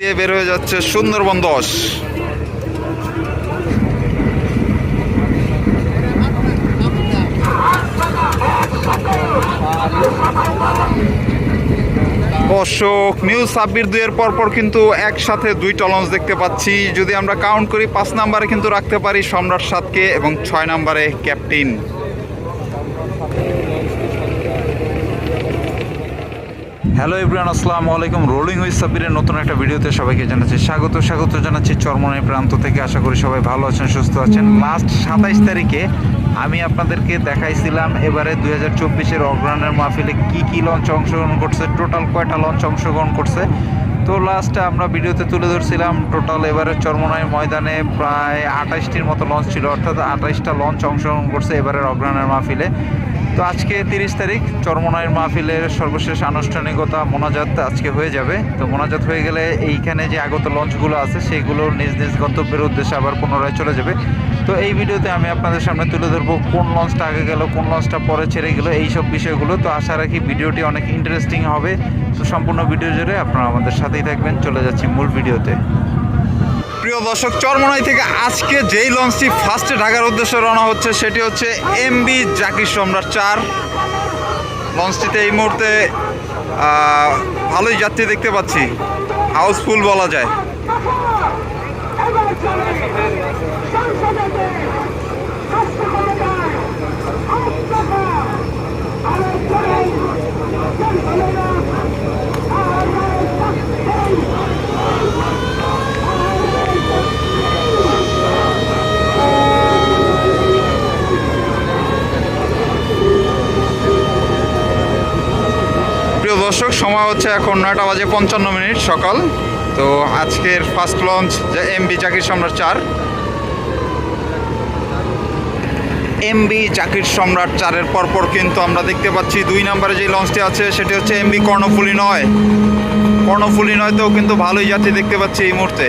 দিয়ে বের হয়ে যাচ্ছে সুন্দরবন দশ। অশোক নিউ সাব্বির দুইয়ের পরপর কিন্তু একসাথে দুইটা লঞ্চ দেখতে পাচ্ছি। যদি আমরা কাউন্ট করি, পাঁচ নাম্বারে কিন্তু রাখতে পারি সম্রাট সাতকে এবং ছয় নাম্বারে ক্যাপ্টেন হ্যালো ইব্রান আসসালামু আলাইকুম রোলিং উইথ সাবিরের নতুন একটা ভিডিওতে সবাইকে জানাচ্ছি স্বাগত স্বাগত জানাচ্ছি চরমনের প্রান্ত থেকে। আশা করি সবাই ভালো আছেন সুস্থ আছেন। লাস্ট সাতাইশ তারিখে আমি আপনাদেরকে দেখাইছিলাম এবারে দুই হাজার চব্বিশের অগ্রহণের মাহফিলে কি কি লঞ্চ অংশগ্রহণ করছে টোটাল কয়টা লঞ্চ অংশগ্রহণ করছে। তো লাস্টে আমরা ভিডিওতে তুলে ধরছিলাম টোটাল এবারে চরমনাই ময়দানে প্রায় আঠাশটির মতো লঞ্চ ছিল অর্থাৎ আঠাশটা লঞ্চ অংশগ্রহণ করছে এবারের অগ্রহণের মাহফিলে। তো আজকে তিরিশ তারিখ, চরমনাইয়ের মাহফিলের সর্বশেষ আনুষ্ঠানিকতা মোনাজাত আজকে হয়ে যাবে। তো মোনাজাত হয়ে গেলে এইখানে যে আগত লঞ্চগুলো আছে সেইগুলো নিজ নিজ গন্তব্যের উদ্দেশ্যে আবার পুনরায় চলে যাবে। তো এই ভিডিওতে আমি আপনাদের সামনে তুলে ধরবো কোন লঞ্চটা আগে গেল, কোন লঞ্চটা পরে ছেড়ে গেলো এই সব বিষয়গুলো। তো আশা রাখি ভিডিওটি অনেক ইন্টারেস্টিং হবে। তো সম্পূর্ণ ভিডিও জুড়ে আপনারা আমাদের সাথেই থাকবেন। চলে যাচ্ছি মূল ভিডিওতে। প্রিয় দর্শক, চরমনাই থেকে আজকে যেই লঞ্চটি ফার্স্টে ঢাকার উদ্দেশ্যে রওনা হচ্ছে, সেটি হচ্ছে এমবি জাকির সম্রাট চার। লঞ্চটিতে এই মুহূর্তে ভালোই যাত্রী দেখতে পাচ্ছি। হাউসফুল বলা যায়। প্রিয় দর্শক, সময় হচ্ছে এখন নয়টা বাজে পঞ্চান্ন মিনিট সকাল। তো আজকের ফার্স্ট লঞ্চ যে এমবি জাকির সম্রাট চার। এমবি জাকির সম্রাট চারের পরপর কিন্তু আমরা দেখতে পাচ্ছি দুই নম্বরে যে লঞ্চটি আছে, সেটি হচ্ছে এমবি কর্ণফুলি নয়। কর্ণফুলি নয়তেও কিন্তু ভালোই যাত্রী দেখতে পাচ্ছি এই মুহূর্তে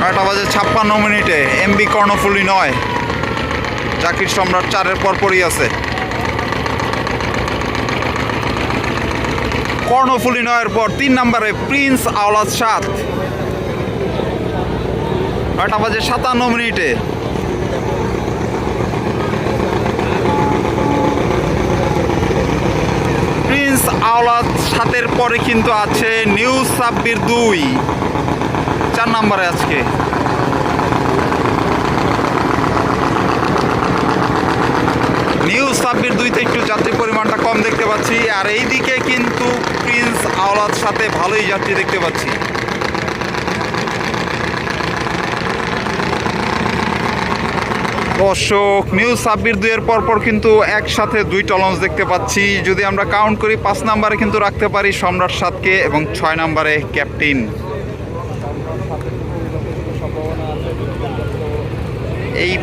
নয়টা বাজে ছাপ্পান্ন মিনিটে এমবি কর্ণফুলি নয়। জাকির সম্রাট চারের পর পরপরই আছে। কর্ণফুলি নয়ের পর তিন নম্বরে প্রিন্স আওলাদ সাত। নয়টা বাজে সাতান্ন মিনিটে। প্রিন্স আওলাদ সাতের পরে কিন্তু আছে নিউ সাব্বির দুই। চার নম্বরে আজকে। নিউ সাব্বির দুইতে একটু যাত্রী পরিমাণটা কম দেখতে পাচ্ছি। আর এইদিকে কিন্তু প্রিন্স আওলাদ সাথে ভালোই যাত্রী দেখতে পাচ্ছি। অশোক নিউ সাব্বির দুইয়ের পরপর কিন্তু একসাথে দুইটা লঞ্চ দেখতে পাচ্ছি। যদি আমরা কাউন্ট করি, পাঁচ নাম্বারে কিন্তু রাখতে পারি সম্রাট সাতকে এবং ছয় নাম্বারে ক্যাপ্টেন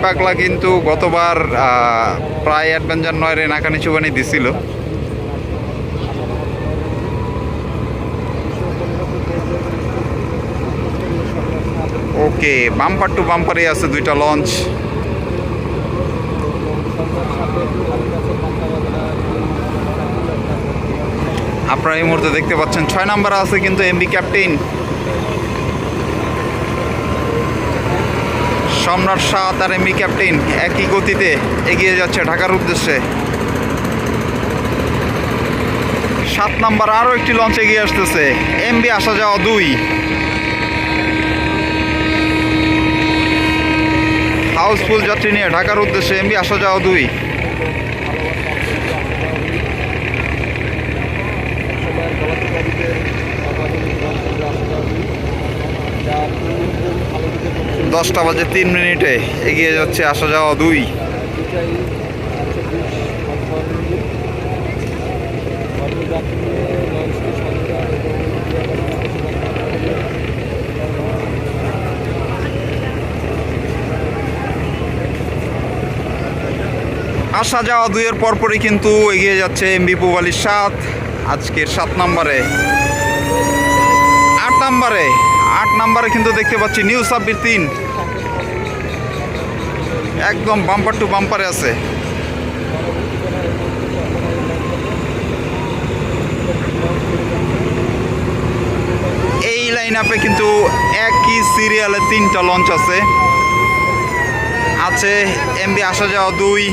পাগলা কিন্তু গতবার প্রায় অ্যাডভেঞ্চার নয় রে নাকানি চুবানি দিছিল। ওকে, বাম্পার টু বাম্পারে আছে দুইটা লঞ্চ। আপনারা এই মুহূর্তে দেখতে পাচ্ছেন ছয় নাম্বার আছে কিন্তু এমবি ক্যাপ্টেন সম্রাট সাত আর এমবি ক্যাপ্টেন একই গতিতে এগিয়ে যাচ্ছে ঢাকার উদ্দেশ্যে। সাত নাম্বার আরও একটি লঞ্চ এগিয়ে আসতেছে। এমবি আসা যাওয়া দুই। হাউসফুল যাত্রী নিয়ে ঢাকার উদ্দেশ্যে এমবি আসা যাওয়া দুই। দশটা বাজে তিন মিনিটে এগিয়ে যাচ্ছে আসা যাওয়া দুই। আসা যাওয়া দুইয়ের পরপরই কিন্তু এগিয়ে যাচ্ছে এমবি পুবালির সাত, আজকের সাত নম্বরে। আট নম্বরে। আট নাম্বারে কিন্তু দেখতে পাচ্ছি, নিউ সাব্বির তিন। একদম বাম্পার টু বাম্পারে আছে। এই লাইন আপে কিন্তু একই সিরিয়ালে তিনটা লঞ্চ আছে। আছে এমবি আসা যাওয়া দুই,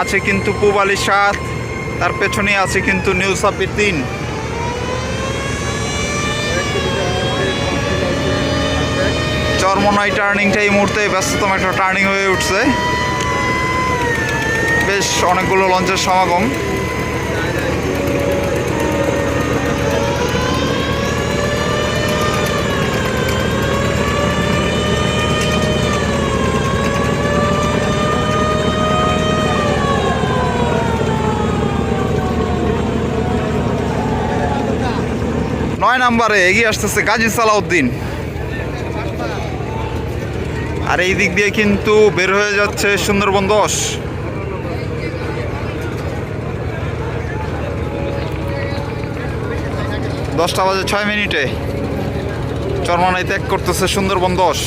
আছে কিন্তু পুবালি সাত, তার পেছনে আছে কিন্তু নিউ সাপির তিন। চরমনাই টার্নিংটা এই মুহূর্তে ব্যস্ততম একটা টার্নিং হয়ে উঠছে। বেশ অনেকগুলো লঞ্চের সমাগম। নয় নম্বরে এগিয়ে আসতেছে গাজী সালাউদ্দিন। আর এই দিক দিয়ে কিন্তু বের হয়ে যাচ্ছে সুন্দরবন দশ। দশটা বাজে ছয় মিনিটে। চরমানায় ত্যাগ করতেছে সুন্দরবন দশ।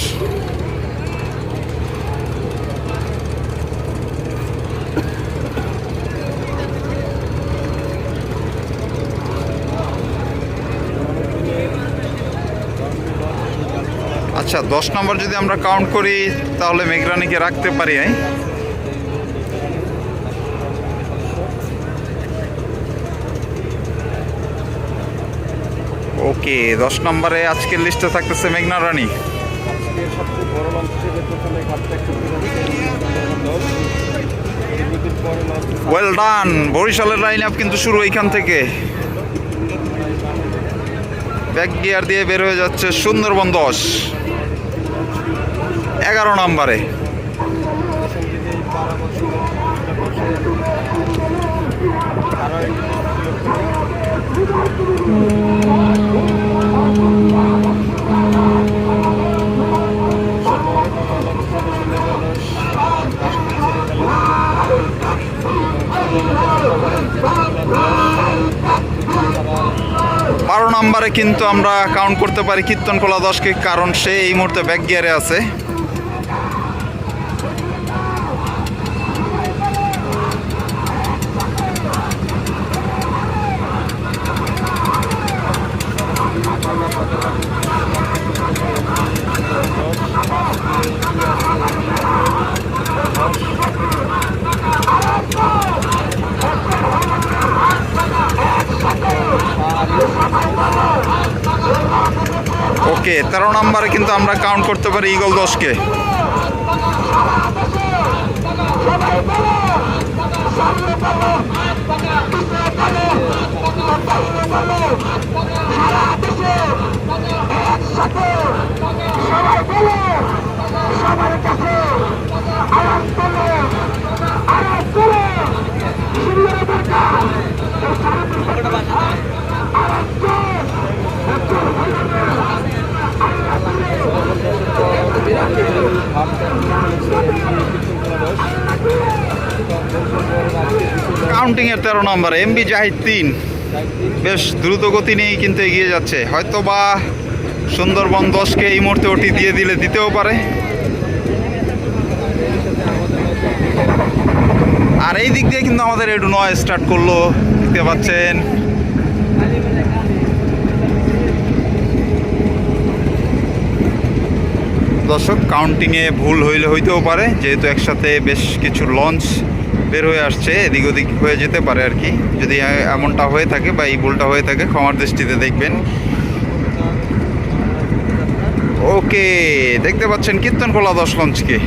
আচ্ছা দশ নম্বর যদি আমরা কাউন্ট করি, তাহলে মেঘরানিকে রাখতে পারি হ্যাঁ ওকে, দশ নম্বরে আজকের লিস্টে থাকতেছে মেঘনা রানী। ওয়েল ডান বরিশালের লাইন আপ কিন্তু শুরু এইখান থেকে। ব্যাক গিয়ার দিয়ে বের হয়ে যাচ্ছে সুন্দরবন দশ। এগারো নম্বরে। বারো নম্বরে কিন্তু আমরা কাউন্ট করতে পারি কীর্তন কোলা দশকে, কারণ সে এই মুহূর্তে ব্যাক গিয়ারে আছে ওকে তেরো নম্বরে কিন্তু আমরা কাউন্ট করতে পারি ইগল দশকে। কাউন্টিং এর তেরো নম্বর এমবি জাহিদ তিন। বেশ দ্রুত গতি নিয়েই কিন্তু এগিয়ে যাচ্ছে। হয়তো বা সুন্দরবন দশকে এই মুহূর্তে ওটি দিয়ে দিলে দিতেও পারে। আর এই দিক দিয়ে কিন্তু আমাদের একটু নয় স্টার্ট করল। দেখতে পাচ্ছেন। দর্শক কাউন্টিংয়ে ভুল হইলে হইতেও পারে। যেহেতু একসাথে বেশ কিছু লঞ্চ বের হয়ে আসছে, এদিক ওদিক হয়ে যেতে পারে আর কি। যদি এমনটা হয়ে থাকে বা এই ভুলটা হয়ে থাকে, ক্ষমার দৃষ্টিতে দেখবেন। ওকে দেখতে পাচ্ছেন কীর্তন খোলা দশ লঞ্চকে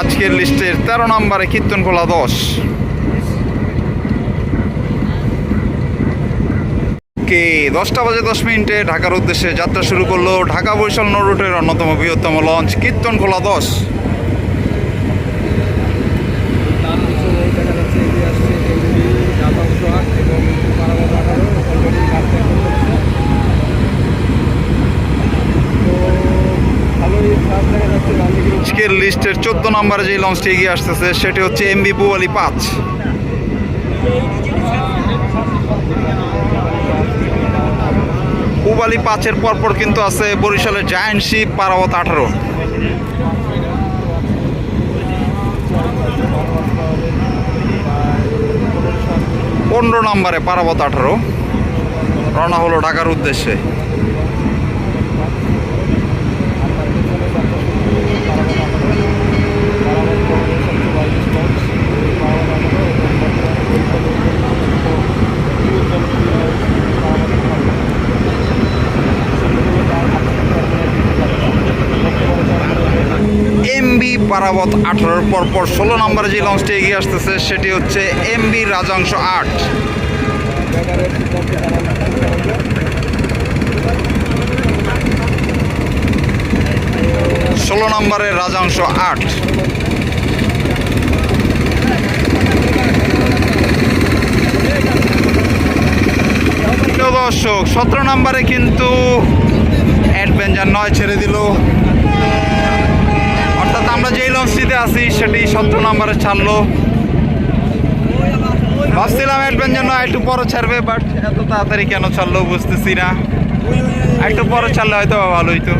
আজকের লিস্টের তেরো নম্বরে কীর্তনকোলা দশ। কে দশটা বাজে দশ মিনিটে ঢাকার উদ্দেশ্যে যাত্রা শুরু করল ঢাকা বরিশাল নৌ রুটের অন্যতম বৃহত্তম লঞ্চ কীর্তনকোলা দশ তার পিছনে দেখা যাচ্ছে এগিয়ে আসছে এমবি ঢাকা উদ্যোগ এবং পারাবাদ আঠারো অলরেডি ঘাট ত্যাগ করতেছে তো ভালোই খারাপ দেখা যাচ্ছে ডান দিকে আজকের লিস্টের চোদ্দ নম্বরে যে লঞ্চটি এগিয়ে আসতেছে, সেটি হচ্ছে এমবি পুয়ালি পাঁচ। পুবালি পাঁচের পরপর কিন্তু আছে বরিশালের জায়ান্ট শিপ পারাবত আঠারো। পনেরো নম্বরে পারাবত আঠারো। রওনা হলো ঢাকার উদ্দেশ্যে এমবি পারাবত আঠারোর পরপর ষোলো নম্বরে যে লঞ্চটি এগিয়ে আসতেছে, সেটি হচ্ছে এমবি রাজাংশ আট। ষোলো নম্বরের রাজাংশ আট। দর্শক, সতেরো নম্বরে কিন্তু অ্যাডভেঞ্চার নয় ছেড়ে দিল। আমরা যেই লঞ্চটিতে আছি, সেটি সতেরো নম্বরে ছাড়লো। ভাবছিলাম অ্যাডভেঞ্চার নয় একটু পরে ছাড়বে বাট এত তাড়াতাড়ি কেন ছাড়লো বুঝতেছি না। একটু পরে ছাড়লে হয়তো ভালো হইতো।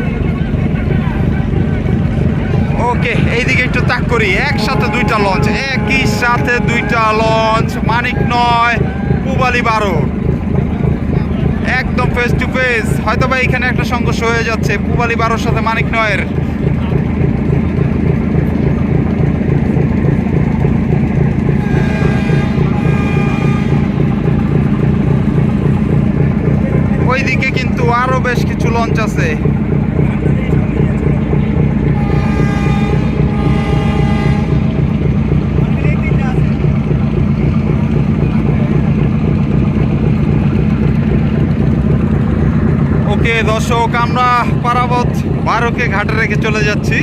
ওকে, এইদিকে একটু তাক করি। একসাথে দুইটা লঞ্চ, একই সাথে দুইটা লঞ্চ, মানিক নয় পুবালি বারো। একদম ফেস টু ফেস হয়তো বা এখানে একটা সংঘর্ষ হয়ে যাচ্ছে পুবালি বারোর সাথে মানিক নয়ের ওইদিকে কিন্তু আরও বেশ কিছু লঞ্চ আছে। ওকে দর্শক আমরা পারাবত বারোকে ঘাটে রেখে চলে যাচ্ছি।